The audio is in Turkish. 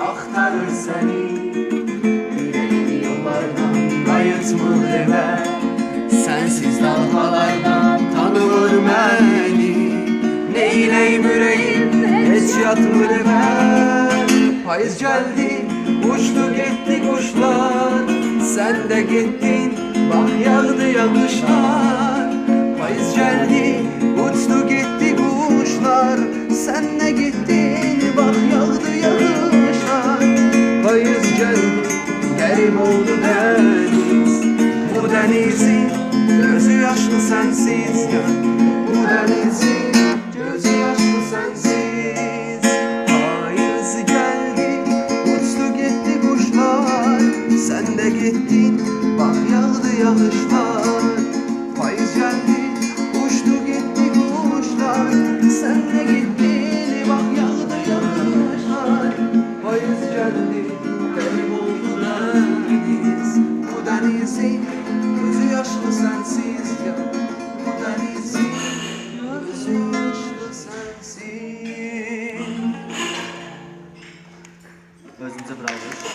aktarır seni. Yüreğini yollardan kayıtmır eve Sensiz dalgalardan tanımır beni. Neyleyim yüreğim hiç yatmır eve Payız geldi uçtu gitti kuşlar. Sen de gittin bak yağdı Payız dolu deniz. Bu denizin gözü yaşlı sensiz gel Bu denizin gözü sensiz. Ayız geldi uçtu gitti kuşlar. Sen de gittin bak yağışlar. Faiz geldi uçtu gitti kuşlar. Sen de gittin Mas não